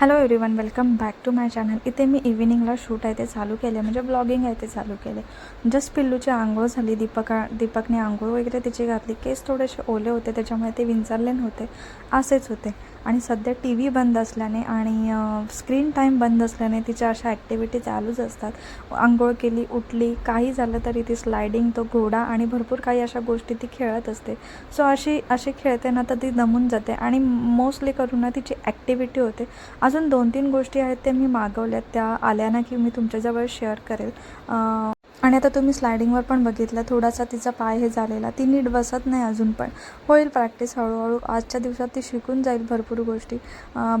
Hello everyone welcome back to my channel इथे मी इव्हिनिंगला shoot आहे ते चालू केले म्हणजे ब्लॉगिंग आहे ते चालू केले जस्ट पिल्लूची आंघोळ झाली दीपका दीपकने आंघोळ वगैरे तिची घातली. केस थोडेसे ओले होते त्याच्यामुळे ते विंचरले नव्हते असेच होते. आणि सध्या टी व्ही बंद असल्याने आणि स्क्रीन टाईम बंद असल्याने तिच्या अशा ॲक्टिव्हिटी चालूच असतात. आंघोळ केली उठली काही झालं तरी ती स्लायडिंग तो घोडा आणि भरपूर काही अशा गोष्टी ती खेळत असते. सो अशी अशी खेळते ना तर ती दमून जाते आणि मोस्टली करून ना तिची ॲक्टिव्हिटी होते. अजून दोन तीन गोष्टी आहेत त्या मी मागवल्यात त्या आल्या ना की मी तुमच्याजवळ शेअर करेल. आणि आता तुम्ही स्लायडिंगवर पण बघितलं थोडासा तिचा पाय हे झालेला. ती नीट बसत नाही अजून पण. होईल प्रॅक्टिस हळूहळू. आजच्या दिवसात ती शिकून जाईल भरपूर गोष्टी.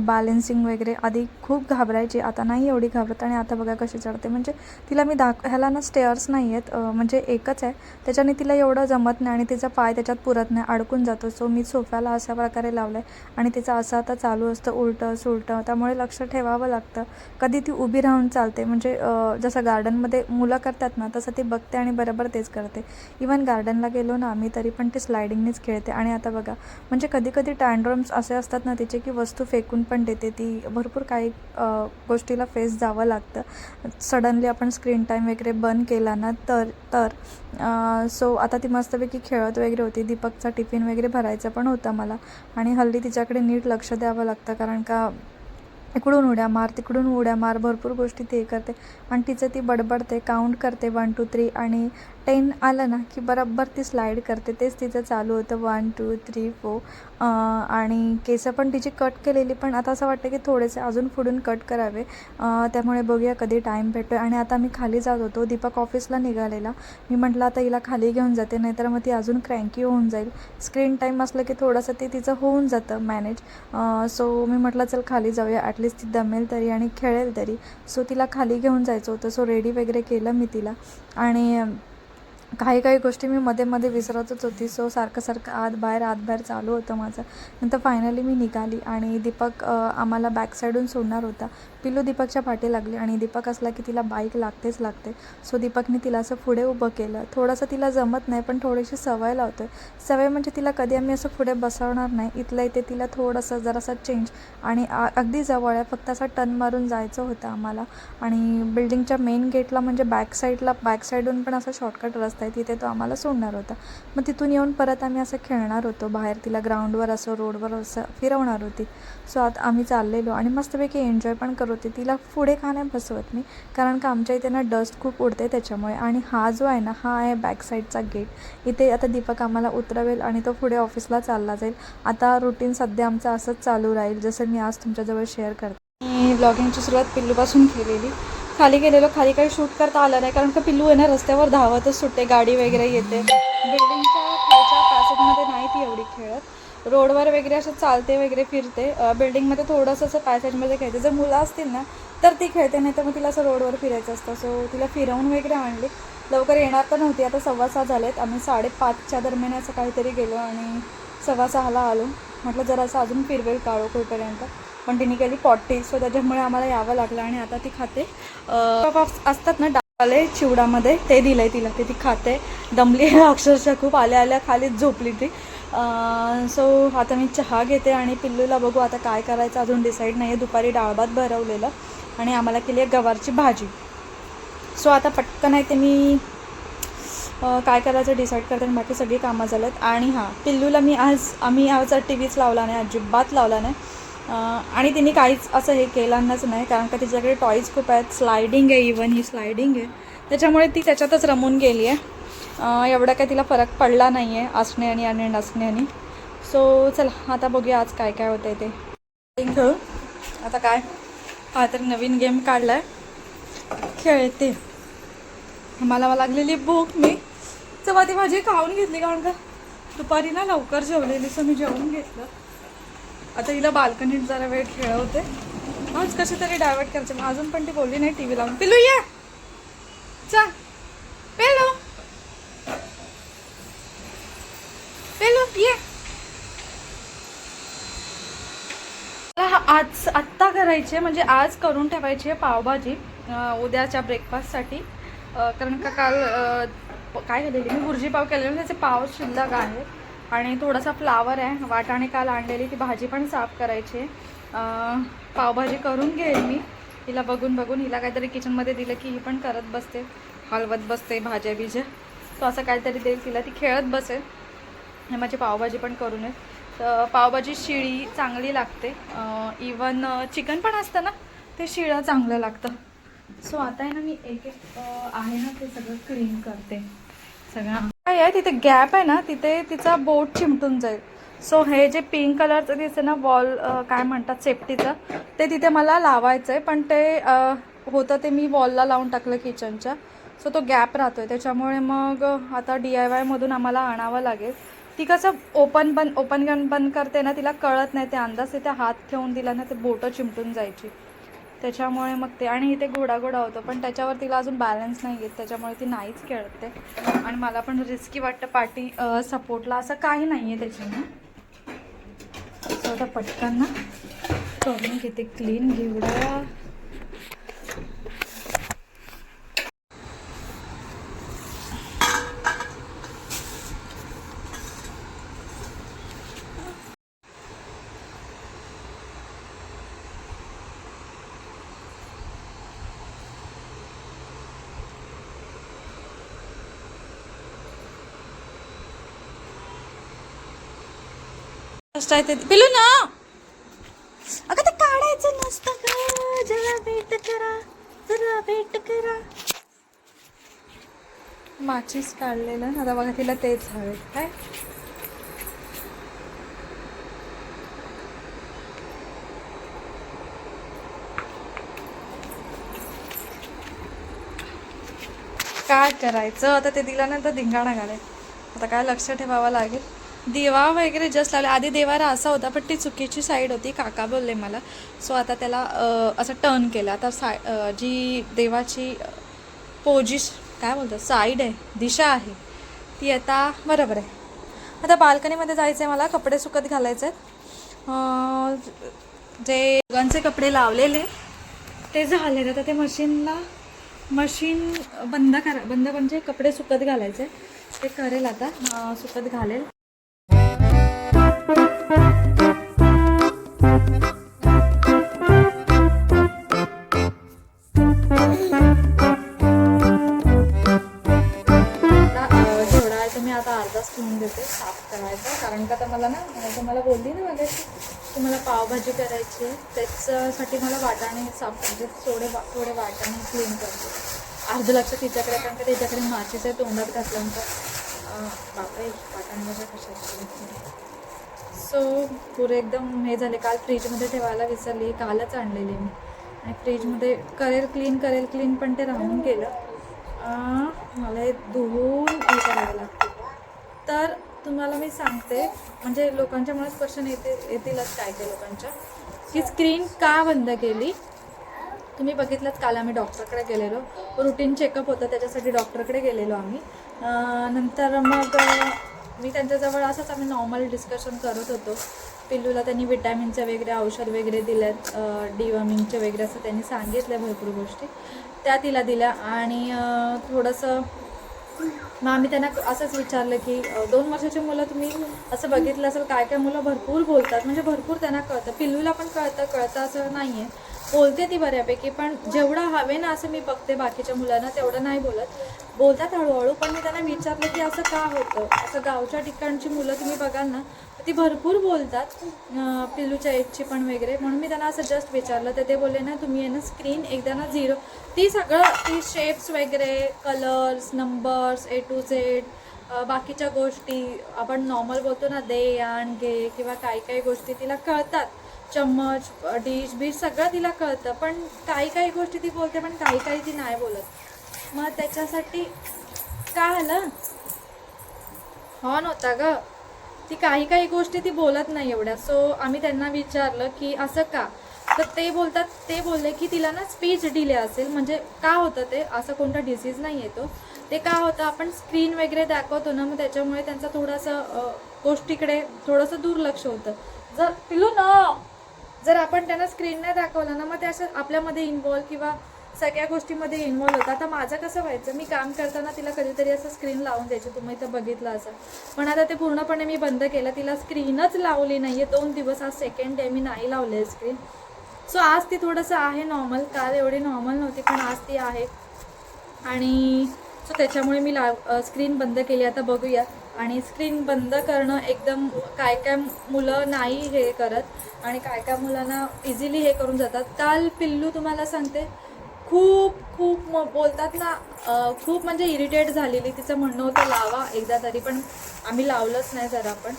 बॅलेन्सिंग वगैरे. आधी खूप घाबरायची. आता नाही एवढी घाबरत. आणि आता बघा कशी चढते. म्हणजे तिला मी दाख ह्याला ना स्टेअर्स नाही आहेत म्हणजे एकच आहे. त्याच्याने तिला एवढं जमत नाही आणि तिचा पाय त्याच्यात पुरत नाही. अडकून जातो. सो मी सोफ्याला अशा प्रकारे लावलं आहे आणि तिचं असं आता चालू असतं. उलटं सुलटं. त्यामुळे लक्ष ठेवावं लागतं. कधी ती उभी राहून चालते. म्हणजे जसं गार्डनमध्ये मुलं करतात ना तसं ती बघते आणि बरोबर तेच करते. इवन गार्डनला गेलो ना आम्ही तरी पण ती स्लायडिंगनेच खेळते. आणि आता बघा म्हणजे कधी कधी टँड्रम्स असे असतात ना तिचे की वस्तू फेकून पण देते. ती भरपूर काही गोष्टीला फेस जावं लागतं. सडनली आपण स्क्रीन टाईम वगैरे बंद केला ना तर तर सो आता ती मस्तपैकी खेळत वगैरे होती. दीपकचा टिफिन वगैरे भरायचा पण होता मला. आणि हल्ली तिच्याकडे नीट लक्ष द्यावं लागतं कारण का इकडून उड्या मार तिकडून उड्या मार भरपूर गोष्टी ती हे करते. आणि तिचं ती बडबडते काउंट करते वन टू थ्री आणि टेन आलं ना की बरोबर ती स्लाईड करते. तेच तिचं चालू होतं. वन टू थ्री फोर आणि केसं पण तिची कट केलेली पण आता असं वाटतं की थोडेसे अजून पुढून कट करावे. त्यामुळे बघूया कधी टाईम भेटतो आणि आता मी खाली जात होतो. दीपक ऑफिसला निघालेला. मी म्हटलं आता हिला खाली घेऊन जाते. नाहीतर मग ती अजून क्रँकी होऊन जाईल. स्क्रीन टाईम असलं की थोडंसं ते तिचं होऊन जातं मॅनेज सो मी म्हटलं चल खाली जाऊया. ॲटलिस्ट ती दमेल तरी आणि खेळेल तरी. सो तिला खाली घेऊन जायचं होतं. सो रेडी वगैरे केलं मी तिला. आणि काही काही गोष्टी मी मध्ये मध्ये विसरतच होती. सो सारखं सारखं आत बाहेर आत बाहेर चालू होतं माझं. नंतर फायनली मी निघाली आणि दीपक आम्हाला बॅक साईडून सोडणार होता. पिल्लू दीपकच्या पाठी लागली आणि दीपक असला की तिला बाईक लागतेच लागते. सो दीपकने तिला असं पुढे उभं केलं. थोडंसं तिला जमत नाही पण थोडीशी सवय लावतो आहे सवय म्हणजे तिला कधी आम्ही असं पुढे बसवणार नाही. इथलं इथे तिला थोडंसं जरासा चेंज आणि आ- अगदी जवळ आहे. फक्त असं टर्न मारून जायचं होतं आम्हाला. आणि बिल्डिंगच्या मेन गेटला म्हणजे बॅक साईडला बॅक साईडून पण असं शॉर्टकट रस्ता आहे. तिथे तो आम्हाला सोडणार होता. मग तिथून येऊन परत आम्ही असं खेळणार होतो. बाहेर तिला ग्राउंडवर असं रोडवर असं फिरवणार होती. सो आता आम्ही चाललेलो आणि मस्तपैकी एन्जॉय पण करत होती तिला पुढे का नाही बसवत मी? कारण का आमच्या इथे ना डस्ट खूप उडते त्याच्यामुळे. आणि हा जो आहे ना हा आहे बॅक साईडचा गेट इथे आता दीपक आम्हाला उतरवेल आणि तो पुढे ऑफिसला चालला जाईल. आता रुटीन सध्या आमचं असंच चालू राहील जसं मी आज तुमच्याजवळ शेअर करते. मी ब्लॉगिंगची सुरुवात पिल्लूपासून केलेली. खाली गेलेलो खाली काही शूट करता आलं नाही कारण का पिल्लू आहे ना रस्त्यावर धावतच सुटते गाडी वगैरे येते. बिल्डिंगच्या खालच्या पॅसेजमध्ये नाही ती एवढी खेळत. रोडवर वगैरे असं चालते वगैरे फिरते. बिल्डिंगमध्ये थोडंसं असं पॅसेजमध्ये खेळते. जर मुलं असतील ना तर ती खेळते नाही तर मग तिला असं रोडवर फिरायचं असतं. सो तिला फिरवून वगैरे आणली. लवकर येणार तर नव्हती आता सव्वा सहा झालेत. आम्ही साडेपाचच्या दरम्यान असं काहीतरी गेलो आणि सव्वा सहाला आलो. म्हटलं जरा असं अजून फिरवेल काळो होईपर्यंत पण तिने केली पॉटी सो त्याच्यामुळे आम्हाला यावं लागलं आणि आता ती खाते. असतात ना डाले चिवडामध्ये ते दिलं आहे तिला. ते ती खाते. दमली अक्षरशः खूप आल्या आल्या खालीच झोपली ती. सो आता मी चहा घेते आणि पिल्लूला बघू आता काय करायचं अजून डिसाईड नाही आहे दुपारी डाळभात भरवलेलं आणि आम्हाला केली आहे गवारची भाजी. सो आता पटकन आहे ते मी काय करायचं डिसाईड करते आणि बाकी सगळी कामं झालेत. आणि हां पिल्लूला मी आज आम्ही आज टी व्हीच लावला नाही अजिबात लावला नाही. आणि तिने काहीच असं हे केलंच नाही कारण का तिच्याकडे टॉईज खूप आहेत. स्लायडिंग आहे इवन ही स्लायडिंग आहे. त्याच्यामुळे ती त्याच्यातच रमून गेली आहे. एवढा काय तिला फरक पडला नाही आहे असणे आणि नसण्याने सो चला आता बघूया आज काय काय होतं ते. खेळू? आता काय? हा तर नवीन गेम काढला आहे खेळते. मला लागलेली भूक मी. चपाती भाजी खाऊन घेतली कारण का दुपारी ना लवकर जेवलेली सो मी जेवून घेतलं. आता हिला बाल्कनीत जरा वेळ खेळवते. आज कसे तरी डायवर्ट करायचे मग अजून पण ती बोलली नाही टी व्ही लावून. पिलू ये! चल पेलो ये मला हा आज आत्ता करायचे आहे म्हणजे आज करून ठेवायची आहे पावभाजी उद्याच्या ब्रेकफास्टसाठी कारण का काल काय केलेली मी भुर्जी पाव केलेले त्याचे पाव शिल्लक आहे आणि थोडासा फ्लावर आहे वाटाणे काल आणलेली ती भाजी पण साफ करायची. आहे पावभाजी करून घेईल मी. हिला बघून बघून हिला काहीतरी किचनमध्ये दिलं की ही पण करत बसते. हलवत बसते भाज्या बिज्या. तो असं काहीतरी देईल तिला ती खेळत बसेल. हे माझी पावभाजी पण करून आहे. तर पावभाजी शिळी चांगली लागते. इवन चिकन पण असतं ना ते शिळं चांगलं लागतं. सो आता आहे ना मी एक एक आहे ना ते सगळं क्लीन करते. सगळं काय आहे तिथे गॅप आहे ना तिथे तिचा बोट चिमटून जाईल. सो हे जे पिंक कलरचं दिसते ना वॉल काय म्हणतात सेफ्टीचं ते तिथे मला लावायचं आहे पण ते होतं ते मी वॉलला लावून टाकलं किचनच्या सो तो गॅप राहतो आहे त्याच्यामुळे मग आता डी आय वायमधून आम्हाला आणावं लागेल. ती कसं ओपन बंद ओपन गन बंद करते ना तिला कळत नाही ते अंदाज तिथे हात ठेवून दिला ना ते बोटं चिमटून जायची. त्याच्यामुळे मग ते आणि इथे घोडाघोडा होतो पण त्याच्यावर तिला अजून बॅलन्स नाही येत त्याच्यामुळे ती नाहीच खेळते. आणि मला पण रिस्की वाटतं पाठी सपोर्टला असं काही नाही आहे त्याच्यानं. सो आता पटकन ना. करून घेते क्लीन घेवडा फर्स्ट आहे ते. पिलू ना! अगं ते काढायचं नसतं का जरा वेट करा. जरा वेट करा. माचीस काढलेलं ना. आता बघा तिला तेच हवे. काय? काय करायचं? आता ते दिल्यानंतर धिंगाणा घालेल. आता काय लक्ष ठेवावं लागेल? दिवा वगैरे जस्ट लावले. आधी देवारा असा होता पण ती चुकीची साईड होती. काका बोलले मला. सो आता त्याला असं टर्न केलं. आता साय जी देवाची पोजिश काय बोलतात? साईड आहे दिशा आहे ती आता बरोबर आहे. आता बाल्कनीमध्ये जायचं आहे मला कपडे सुकत घालायचे आहेत जे दोघांचे कपडे लावलेले ते झाले आता ते मशीनला मशीन बंद करा बंद म्हणजे कपडे सुकत घालायचे. ते करेल आता. सुकत घालेल. साफ करायचा. कारण का आता मला ना मला तुम्हाला बोलली ना मगाशी की मला पावभाजी करायची आहे. त्याच्यासाठी मला वाटाणे साफ करायचे थोडे वा- थोडे वाटाणे क्लीन करते. अर्ध लक्ष तिच्याकडे कारण का तिच्याकडे माचीचे तोंडात घातल्यानंतर. बापरे वाटाणे म्हणजे कशाचे सो पुरे एकदम हे झाले. काल फ्रीजमध्ये ठेवायला विसरली. कालच आणलेली मी. आणि फ्रीजमध्ये करेल क्लीन करेल क्लीन पण ते राहून गेलं. मला हे धुवून हे करावं लागतं. तर तुम्हाला मी सांगते म्हणजे लोकांच्या मनात क्वेश्चन येते येतीलच काय काय लोकांच्या की स्क्रीन का बंद केली? तुम्ही बघितलं काल आम्ही डॉक्टरकडे गेलेलो. रुटीन चेकअप होतं त्याच्यासाठी डॉक्टरकडे गेलेलो आम्ही. नंतर मग मी त्यांच्याजवळ असंच आम्ही नॉर्मल डिस्कशन करत होतो. पिल्लूला त्यांनी विटॅमिनचे वगैरे औषध वगैरे दिल्यात डिवॉमिंगचे वगैरे असं त्यांनी सांगितलं भरपूर गोष्टी. त्या तिला दिल्या आणि थोडंसं मग आम्ही त्यांना असंच विचारलं की दोन वर्षाची मुलं तुम्ही असं बघितलं असेल काय काय मुलं भरपूर बोलतात. म्हणजे भरपूर त्यांना कळतं. पिल्लूला पण कळतं कळतं असं नाही आहे बोलते ती बऱ्यापैकी पण जेवढं हवे ना असं मी बघते बाकीच्या मुलांना तेवढं नाही बोलत. बोलतात हळूहळू पण मी त्यांना विचारलं की असं का होतं? असं गावच्या ठिकाणची मुलं तुम्ही बघाल ना ती भरपूर बोलतात पिल्लूच्या एजची पण वगैरे. म्हणून मी त्यांना असं जस्ट विचारलं तर ते बोलले ना तुम्ही आहे ना स्क्रीन एकदा ना झिरो ती सगळं ती शेप्स वगैरे colours numbers A to Z बाकीच्या गोष्टी आपण नॉर्मल बोलतो ना दे आण घे किंवा काही काही गोष्टी तिला कळतात. चम्मच डिश बीश सगळं तिला कळतं. पण काही काही गोष्टी ती बोलते पण काही काही ती नाही बोलत. मग त्याच्यासाठी काय आलं हॉन होता ग. ती काही काही गोष्टी ती बोलत नाही एवढ्या. सो आम्ही त्यांना विचारलं की असं का? तर ते बोलतात ते बोलले की तिला ना स्पीच डिले असेल. म्हणजे का होतं ते? असं कोणता डिसीज नाही येतो ते का होतं? आपण स्क्रीन वगैरे दाखवतो ना मग त्याच्यामुळे त्यांचा थोडंसं गोष्टीकडे थोडंसं दुर्लक्ष होतं. जर पिलू ना जर आपण त्यांना स्क्रीन नाही दाखवलं ना मग ते असं आपल्यामध्ये इन्वॉल्व किंवा सगळ्या गोष्टीमध्ये इन्व्हॉल्व होतं आता माझं कसं व्हायचं मी काम करताना तिला कधीतरी असं स्क्रीन लावून द्यायची तुम्ही इथं बघितलं असं. पण आता ते पूर्णपणे मी बंद केलं तिला स्क्रीनच लावली नाही आहे दोन दिवस आज सेकंड डे मी नाही लावले आहे स्क्रीन सो आज ती थोडंसं आहे नॉर्मल काल एवढी नॉर्मल नव्हती पण आज ती आहे. आणि सो त्याच्यामुळे मी लाव स्क्रीन बंद केली. आता बघूया. आणि स्क्रीन बंद करणं एकदम काय काय मुलं नाही हे करत आणि काय काय मुलांना इझिली हे करून जातात. काल पिल्लू तुम्हाला सांगते खूप खूप म- बोलतात ना खूप म्हणजे इरिटेट झालेली तिचं म्हणणं होतं लावा एकदा तरी. पण आम्ही लावलंच नाही जरा पण.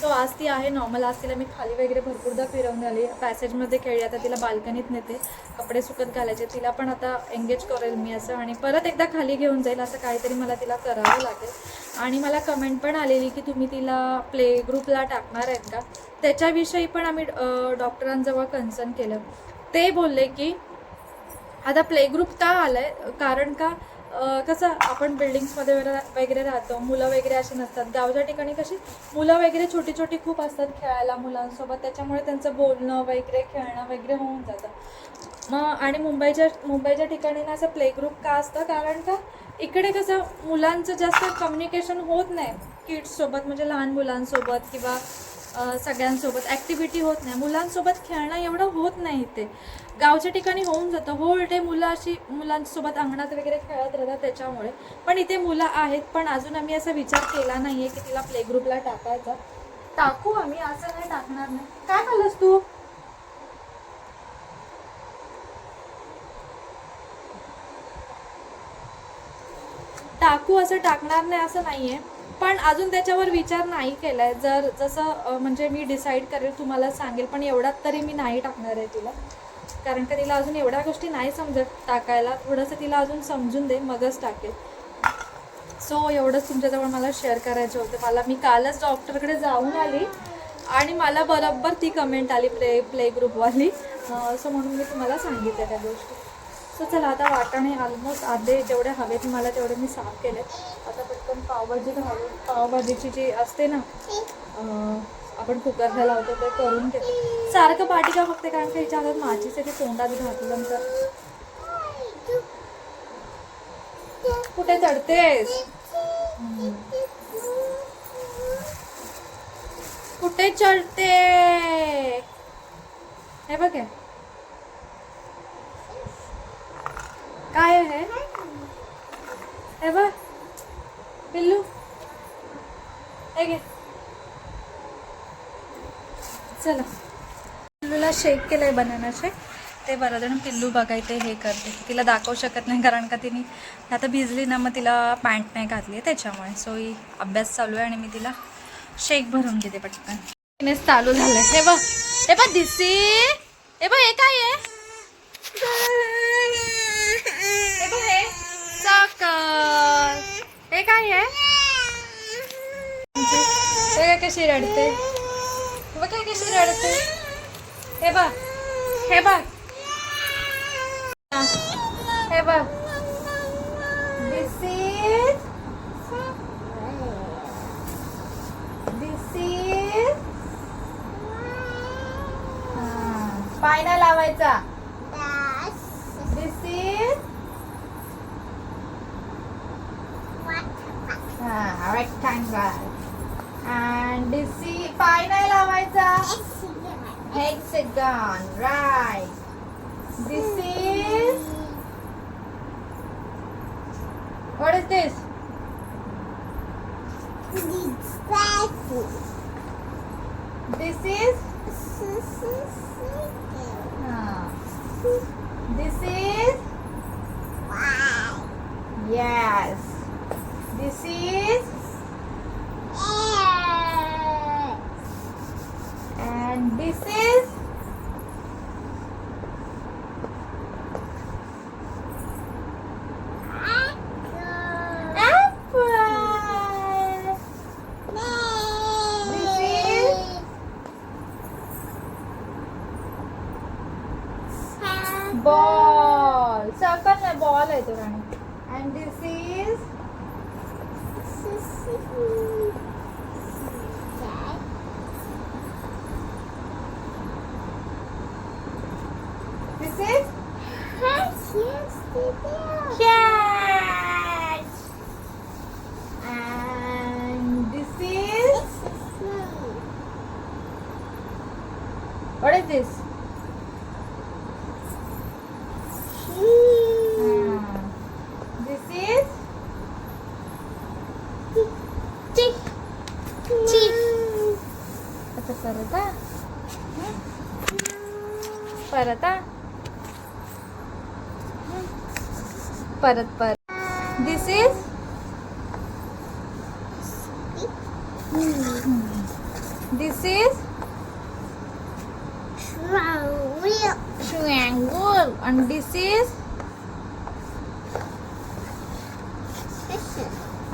सो आज ती आहे नॉर्मल आज तिला मी खाली वगैरे भरपूरदा फिरवून आली. पॅसेजमध्ये खेळली. आता तिला बाल्कनीत नेते. कपडे सुकत घालायचे. तिला पण आता एंगेज करेल मी असं. आणि परत एकदा खाली घेऊन जाईल असं काहीतरी मला तिला करावं लागेल. आणि मला कमेंट पण आलेली की तुम्ही तिला प्ले ग्रुपला टाकणार आहेत का? त्याच्याविषयी पण आम्ही डॉक्टरांजवळ कन्सर्न केलं. ते बोलले की आता प्ले ग्रुप का आलं आहे कारण का? कसं आपण बिल्डिंग्समध्ये वगैरे वगैरे राहतो मुलं वगैरे अशी नसतात. गावच्या ठिकाणी कशी मुलं वगैरे छोटी छोटी खूप असतात खेळायला मुलांसोबत त्याच्यामुळे त्यांचं बोलणं वगैरे खेळणं वगैरे होऊन जातं. मग आणि मुंबईच्या मुंबईच्या ठिकाणी ना असं प्ले ग्रुप का असतं? कारण का इकडे कसं मुलांचं जास्त कम्युनिकेशन होत नाही. किड्ससोबत म्हणजे लहान मुलांसोबत किंवा सगळ्यांसोबत ॲक्टिव्हिटी होत नाही. मुलांसोबत खेळणं एवढं होत नाही ते गावच्या ठिकाणी होऊन जातं. होल डे मुलं अशी मुलांसोबत अंगणात वगैरे खेळत राहतात त्याच्यामुळे. पण इथे मुलं आहेत. पण अजून आम्ही असा विचार केला नाही आहे की तिला प्ले ग्रुपला टाकायचा. टाकू आम्ही. असं नाही टाकणार नाही काय खाल्लंस तू? टाकू असं टाकणार नाही असं नाही आहे पण अजून त्याच्यावर विचार नाही केला आहे जर जसं म्हणजे मी डिसाईड करेल तुम्हाला सांगेल पण एवढ्यात तरी मी नाही टाकणार आहे तिला. कारण का तिला अजून एवढ्या गोष्टी नाही समजत टाकायला. थोडंसं तिला अजून समजून दे मगच टाकेल. सो एवढंच तुमच्याजवळ मला शेअर करायचं होतं. मला मी कालच डॉक्टरकडे जाऊन आली आणि मला बरोबर ती कमेंट आली प्ले प्ले ग्रुपवाली सो म्हणून मी तुम्हाला सांगितलं त्या गोष्टी. सो चला आता वाटाणे ऑलमोस्ट आधे जेवढे हवेत मला तेवढे मी साफ केले आता पटकन पावभाजी घालून पावभाजीची जी असते ना आपण कुकरला लावतो ते करून घेते. सारखं पाठी का फक्त कारण का हिच्या हातात माझीच आहे ती तोंडात घातलं तर कुठे चढतेस? कुठे चढते? हे बघ काय आहे हे? बघ पिल्लू हे घे चला. पिल्लूला शेक केलंय बनाना शेक ते बरं जण पिल्लू बघायते हे करते तिला दाखवू शकत नाही कारण का तिने आता भिजली ना मग तिला पॅन्ट नाही घातली आहे त्याच्यामुळे. सो ही अभ्यास चालू आहे आणि मी तिला शेक भरून घेते पटकन. तिनेच चालू झालं हे बघ. हे बघ दिसी हे बघ हे काय आहे? हे बघ हे. साखर. हे काय आहे हे कशी रडते. बघ कशी रडते. हे बघ. हे बघ. हे बघ. दिस इज दिस इज लावायचा. हा rectangle and this is पाय नाही लावायचा hexagon right this is what is this this is uh, this is yes is and this is 耶。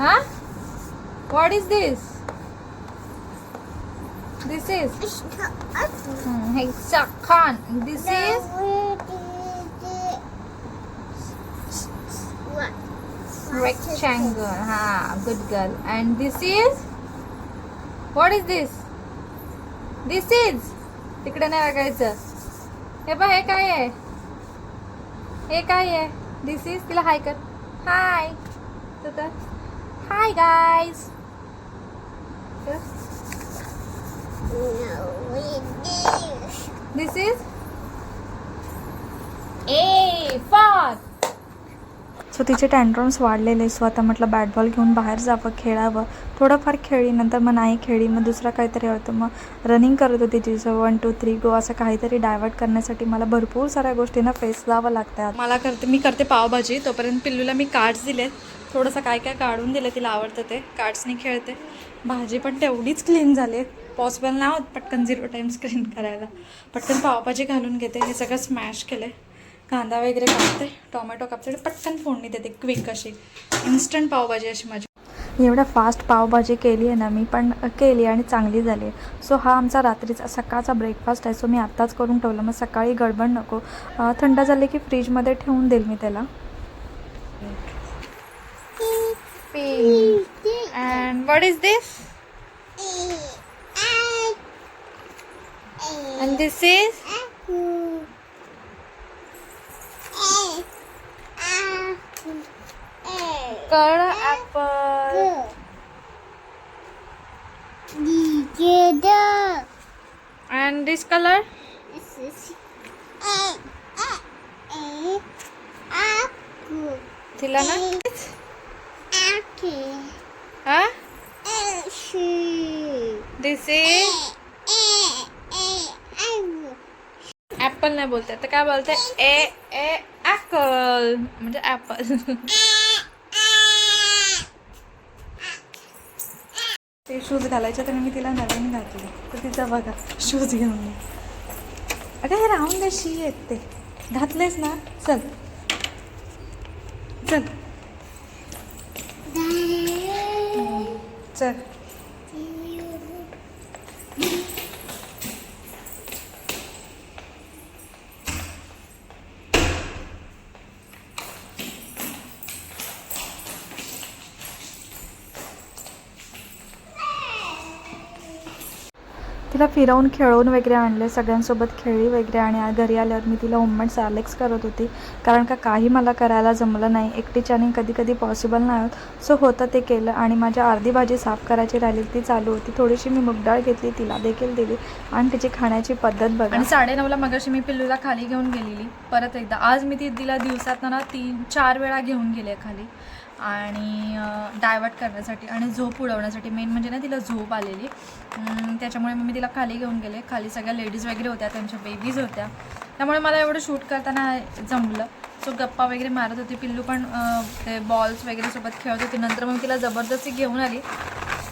Huh what is this this is hmm, hexagon this is rectangle ha good girl and this is what is this this is तिकडे नाही बघायचं हे बघ हे काय आहे हे काय आहे दिस इज तिला हाय कर हाय तर hi guys this is A for so तिचे टँड्रम्स वाढलेले सो आता म्हटलं बॅट बॉल घेऊन बाहेर जावं खेळावं. थोडंफार खेळली नंतर मग नाही खेळली मग दुसरं काहीतरी होतं. मग रनिंग करत होती तिचं वन टू थ्री गो असं काहीतरी डायवर्ट करण्यासाठी मला भरपूर साऱ्या गोष्टींना फेस जावं लागतात मला करते मी करते पावभाजी. तोपर्यंत पिल्लूला मी कार्ड्स दिलेत. थोडंसं काय काय काढून दिलं तिला आवडतं ते कार्ड्सनी खेळते. भाजी पण तेवढीच क्लीन झाली आहे पॉसिबल नाही होत पटकन झिरो टाईम स्क्रीन करायला. पटकन पावभाजी घालून घेते हे सगळं स्मॅश केलं कांदा वगैरे कापते टोमॅटो कापते पटकन फोडणी देते क्विक अशी. इन्स्टंट पावभाजी अशी माझी. एवढ्या फास्ट पावभाजी केली आहे ना मी पण केली आणि चांगली झाली आहे. सो हा आमचा रात्रीचा सकाळचा ब्रेकफास्ट आहे. सो मी आत्ताच करून ठेवलं. मग सकाळी गडबड नको. थंड झाले की फ्रीजमध्ये ठेवून देईल मी त्याला. Pink. And what is this? And this is? Color apple. And this color? This is Thilana? This? Is apple नाही बोलते. तर काय बोलते? ए ए ॲपल म्हणजे ॲपल ते शूज घालायचे तर मी तिला नवीन घातले. तर तिचा बघा शूज घेऊन. अगं हे राहून दे शी आहेत ते. घातलेस ना? चल. चल. चल. तिला फिरवून खेळवून वगैरे आणले. सगळ्यांसोबत खेळली वगैरे आणि घरी आल्यावर मी तिला होममेड सॅलेक्स करत होती. कारण का काही मला करायला जमलं नाही. एकटीच्याने कधी कधी पॉसिबल नाही होत. सो होतं ते केलं आणि माझ्या अर्धी भाजी साफ करायची राहिली ती चालू होती. थोडीशी मी मुगडाळ घेतली तिला देखील दिली आणि तिची खाण्याची पद्धत बघा. आणि साडेनऊला मगाशी मी पिल्लूला खाली घेऊन गेलेली. परत एकदा. आज मी ती तिला दिवसात ना तीन चार वेळा घेऊन गेले खाली. आणि डायवर्ट करण्यासाठी आणि झोप उडवण्यासाठी. मेन म्हणजे ना तिला झोप आलेली. त्याच्यामुळे मी तिला खाली घेऊन गेले. खाली सगळ्या लेडीज वगैरे होत्या त्यांच्या बेबीज होत्या. त्यामुळे मला एवढं शूट करताना जमलं. सो गप्पा वगैरे मारत होती. पिल्लू पण ते बॉल्स वगैरे सोबत खेळत होती. नंतर मग तिला जबरदस्ती घेऊन आली.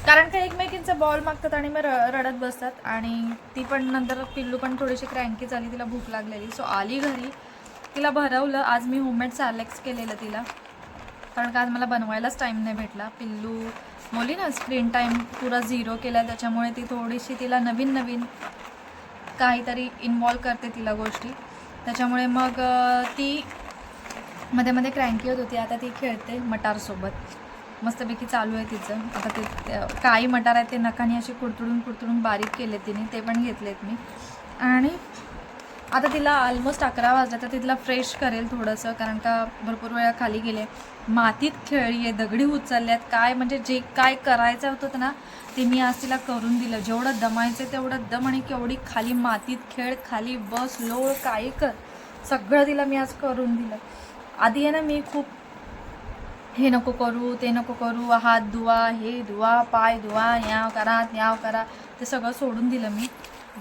कारण का एकमेकींचा बॉल मागतात आणि मग र रडत बसतात. आणि ती पण नंतर पिल्लू पण थोडीशी क्रँकी झाली. तिला भूक लागलेली. सो आली घरी. तिला भरवलं. आज मी होममेड सॅलेक्स केलेलं तिला. कारण का आज मला बनवायलाच टाईम नाही भेटला. पिल्लू बोली ना स्क्रीन टाईम पुरा झिरो केला त्याच्यामुळे ती थोडीशी तिला नवीन नवीन काहीतरी इन्वॉल्व करते तिला गोष्टी. त्याच्यामुळे मग ती मध्ये मध्ये क्रँकी होत होती. आता ती खेळते मटारसोबत मस्तपैकी चालू आहे तिचं. आता ते काही मटार आहेत ते नखाने असे कुडतुडून कुडतुडून बारीक केले तिने. ते पण घेतलेत मी. आणि आता तिला ऑलमोस्ट अकरा वाजला तर तिला फ्रेश करेल थोडंसं कारण का भरपूर वेळा खाली गेले. मातीत खेळली आहे दगडी उचलल्यात. काय म्हणजे जे काय करायचं होतं ना ते मी आज तिला करून दिलं. जेवढं दमायचं तेवढं दम आणि केवढी खाली मातीत खेळ खाली बस लोळ काही कर सगळं तिला मी आज करून दिलं. आधी आहे ना मी खूप हे नको करू ते नको करू हात धुवा हे धुवा पाय धुवा याव करा याव करा ते सगळं सोडून दिलं मी.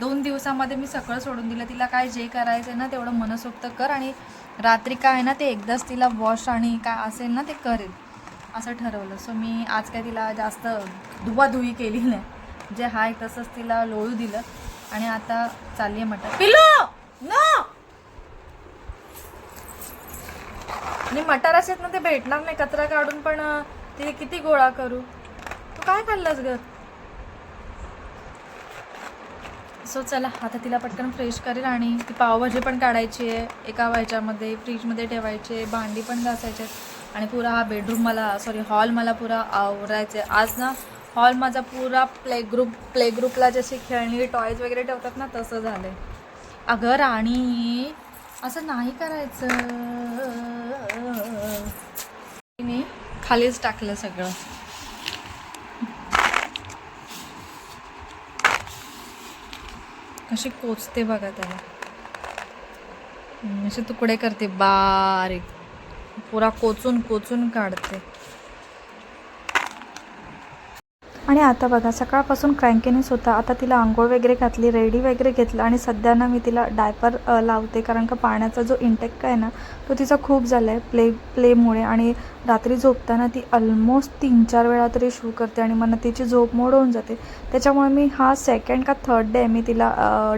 दोन दिवसामध्ये मी सगळं सोडून दिलं. तिला काय जे करायचं आहे ना तेवढं मनसोक्त कर आणि रात्री काय आहे ना ते एकदाच तिला वॉश आणि काय असेल ना ते करेल असं ठरवलं. सो मी आज काय तिला जास्त धुवाधुवी केली नाही. जे हाय तसंच तिला लोळू दिलं आणि आता चालली आहे मटण. पिलो न! आणि मटार असेत ना ते भेटणार नाही कचरा काढून पण अं, ते किती गोळा करू? तू काय खाल्लंस ग? सो चला आता तिला पटकन फ्रेश करेल आणि ती पावभाजी पण काढायची आहे. एका व्हायच्यामध्ये फ्रीजमध्ये ठेवायची आहे. भांडी पण घासायचे आहेत. आणि पुरा हा बेडरूम मला सॉरी हॉल मला पुरा आवरायचं आहे. आज ना हॉल माझा पुरा प्ले ग्रुप प्ले ग्रुपला जशी खेळणी टॉयज वगैरे ठेवतात ना तसं झालं आहे अगं राणी असं नाही करायचं. मी खालीच टाकलं सगळं. अशी कोचते बघा त्याला. असे तुकडे करते. बारीक. पुरा कोचून कोचून काढते. आणि आता बघा सकाळपासून क्रँकीनेस होता. आता तिला आंघोळ वगैरे घातली रेडी वगैरे घेतलं आणि सध्या ना मी तिला डायपर लावते. कारण का पाण्याचा जो इंटेक आहे ना तो तिचा खूप झाला आहे प्ले प्लेमुळे आणि रात्री झोपताना ती ऑलमोस्ट तीन चार वेळा तरी शू करते आणि मला तिची झोप मोड होऊन जाते. त्याच्यामुळे मी हा सेकंड का थर्ड डे मी तिला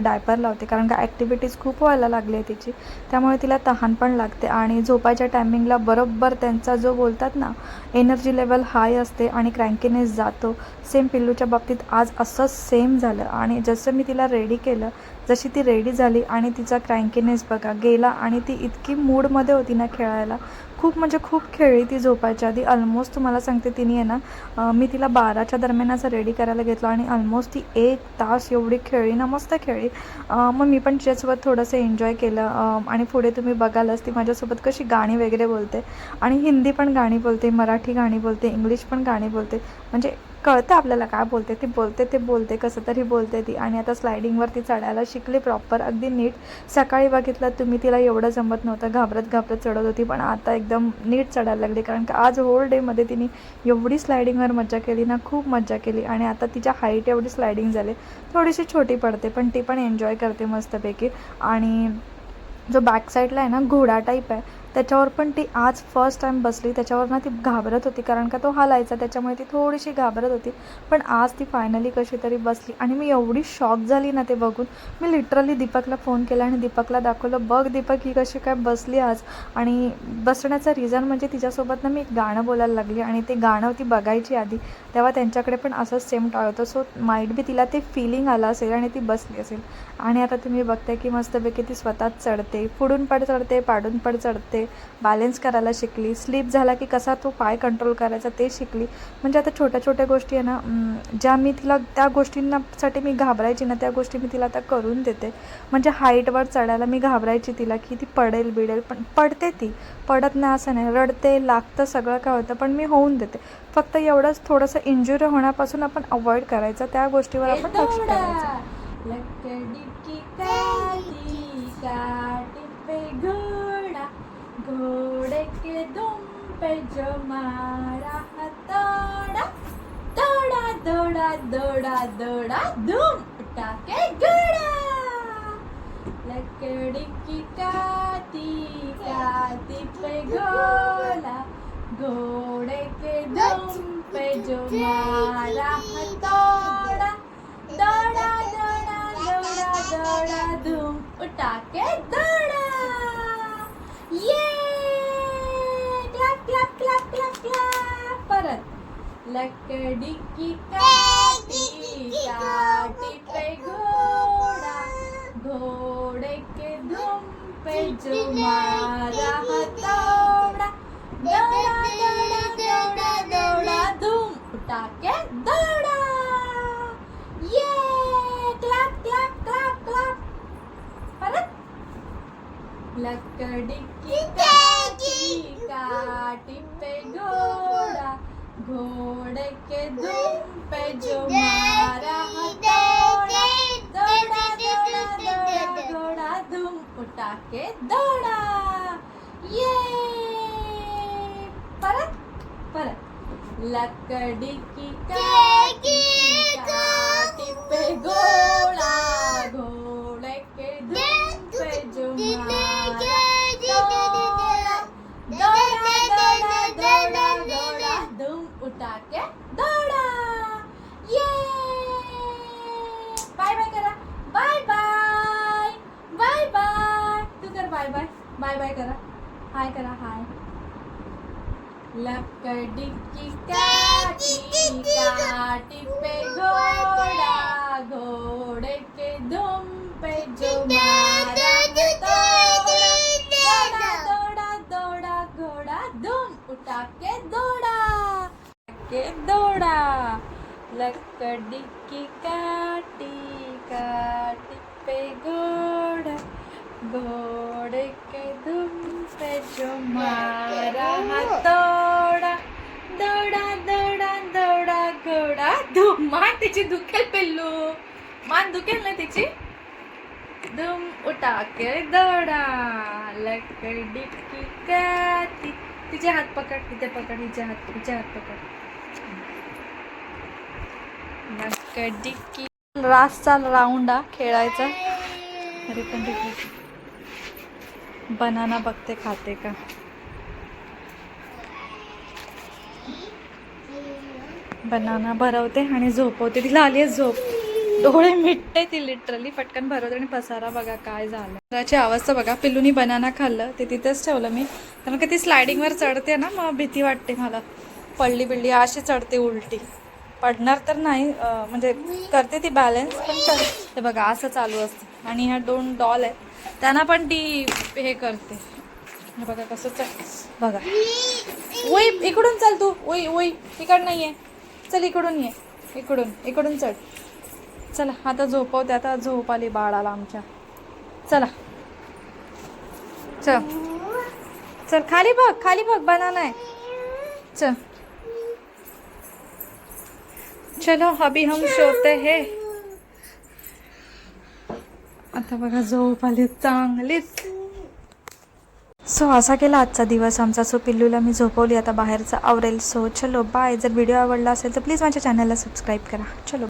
डायपर लावते. कारण का ॲक्टिव्हिटीज खूप व्हायला लागली आहे तिची. त्यामुळे तिला तहान पण लागते आणि झोपायच्या टायमिंगला बरोबर त्यांचा जो बोलतात ना एनर्जी लेवल हाय असते आणि क्रँकीनेस जातो. सेम पिल्लूच्या बाबतीत आज असं सेम झालं आणि जसं मी तिला रेडी केलं जशी ती रेडी झाली आणि तिचा क्रँकीनेस बघा गेला आणि ती इतकी मूडमध्ये होती ना खेळायला. खूप म्हणजे खूप खेळली ती झोपायच्या आधी. ऑलमोस्ट तुम्हाला सांगते तिने आहे ना मी तिला बाराच्या दरम्यान असं रेडी करायला घेतलं आणि ऑलमोस्ट ती एक तास एवढी खेळली ना मस्त खेळली. मग मी पण तिच्यासोबत थोडंसं एन्जॉय केलं. आणि पुढे तुम्ही बघालच ती माझ्यासोबत कशी गाणी वगैरे बोलते. आणि हिंदी पण गाणी बोलते मराठी गाणी बोलते इंग्लिश पण गाणी बोलते. म्हणजे कळतं आपल्याला काय बोलते ती बोलते ते बोलते कसं तरी बोलते ती. आणि आता स्लायडिंगवरती चढायला शिकली प्रॉपर अगदी नीट. सकाळी बघितलं तुम्ही तिला एवढं जमत नव्हतं. घाबरत घाबरत चढत होती पण आता एकदम नीट चढायला लागली. कारण का आज होल डेमध्ये तिने एवढी स्लायडिंगवर मज्जा केली ना खूप मज्जा केली. आणि आता तिच्या हाईट एवढी स्लायडिंग झाली थोडीशी छोटी पडते पण ती पण एन्जॉय करते मस्तपैकी. आणि जो बॅक साईडला आहे ना घोडा टाईप आहे त्याच्यावर पण ती आज फर्स्ट टाईम बसली. त्याच्यावर ना ती घाबरत होती कारण का तो हालायचा. त्याच्यामुळे ती थोडीशी घाबरत होती. पण आज ती फायनली कशी तरी बसली. आणि मी एवढी शॉक झाली ना ते बघून. मी लिटरली दीपकला फोन केला आणि दीपकला दाखवलं बघ दीपक ही कशी काय बसली आज. आणि बसण्याचं रिझन म्हणजे तिच्यासोबत ना मी एक गाणं बोलायला लागली. आणि ते गाणं ती बघायची आधी. तेव्हा त्यांच्याकडे पण असंच सेम टॉय होतं. सो माइट बी तिला ते फिलिंग आलं असेल आणि ती बसली असेल. आणि आता तुम्ही बघताय की मस्तपैकी ती स्वतःच चढते. पुढून पड चढते पाडून पड चढते. बॅलेन्स करायला शिकली. स्लीप झाला की कसा तो पाय कंट्रोल करायचा ते शिकली. म्हणजे आता छोट्या छोट्या गोष्टी आहे ना ज्या मी तिला त्या गोष्टींनासाठी मी घाबरायची ना त्या गोष्टी मी तिला आता करून देते. म्हणजे हाईटवर चढायला मी घाबरायची तिला की ती पडेल बिडेल पण पडते ती. पडत नाही असं नाही. रडते लागतं सगळं काय होतं पण मी होऊन देते. फक्त एवढंच थोडंसं इंजुरी होण्यापासून आपण अवॉइड करायचं. त्या गोष्टीवर आपण लक्ष ठेवायचं. लकड़ी की काटी पे घोड़े के दुम पे जो मारा हथौड़ा दौड़ा दौड़ा दौड़ा दौड़ा धूम उठा के गड़ा. लकड़ी की काती काती पे गोला. घोड़े के दुम पे जो मारा हथौड़ा दौड़ा दौड़ा दौड़ा दौड़ा धूम उठा के दौड़ा ये clap clap clap clap clap परत. लकड़ी की काटी काटी पे घोड़ा घोड़े। के धूम पे जो मारा हथौड़ा दौड़ा दौड़ा दौड़ा दौड़ा। धूम उठा के दौड़ा ये क्लॅप क्लॅप क्लॅप क्लॅप परत लकड़ी की काठी काठी पे घोड़ा घोड़े के दुम पे जो मारा हथौड़ा दौड़ा दौड़ा दौड़ा घोड़ा दुम उठा के दौड़ा। ये। परत परत। लकड़ी की काठी काठी पे घोड़ा। बाय बाय करा. हाय करा, हाय. लकड़ी की काठी काठी पे घोड़ा, घोड़े के दुम पे जो मारा दौड़ा दौड़ा दौड़ा घोड़ा दुम उठा के दौड़ा के दौड़ा. लकड़ी की काटी काटी पे घोड़ा, घोड़े के दुम पे जो मारा हथौड़ा दौड़ा दौड़ा दौड़ा घोडा धूम मान तिची दुखेल पिल्लू मान दुखेल ना तिची दुम उठा के दौड़ा लकड़ी की काठी तिचे हात पकड तिथे पकड हिचे हात तिचे हात पकड लकड़ी की रासचा राऊंड हा खेळायचा अरे पण बनाना बघते खाते का? बनाना भरवते आणि झोपवते. तिला आली आहे झोप. डोळे मिटते ती लिटरली पटकन भरवते आणि पसारा बघा काय झालं. घराची अवस्था बघा. पिल्लूनी बनाना खाल्लं. ते तिथेच ठेवलं मी. कारण का ती स्लायडिंगवर चढते ना मग भीती वाटते मला. पडली बिडली अशी चढते उलटी. पडणार तर नाही म्हणजे करते ती बॅलन्स पण कर. ते बघा असं चालू असतं. आणि ह्या दोन डॉल आहेत. त्यांना पण ती हे करते. बघा कसं चल बघा. ओई इकडून चल तू. ओई ओई इकड नाही आहे चल इकडून ये. इकडून इकडून चढ चला आता झोपवते. आता झोप आली बाळाला आमच्या. चला. चल. चल खाली बघ खाली बघ बनाना आहे. चल. चलो अभी हम सोते हैं. आता बघा झोप आले चांगलीच सो असा केला आजचा दिवस आमचा. सो पिल्लूला मी झोपवली. आता बाहेरचा आवरेल. सो चलो बाय जर व्हिडिओ आवडला असेल तर प्लीज माझ्या चॅनलला सबस्क्राईब करा. चलो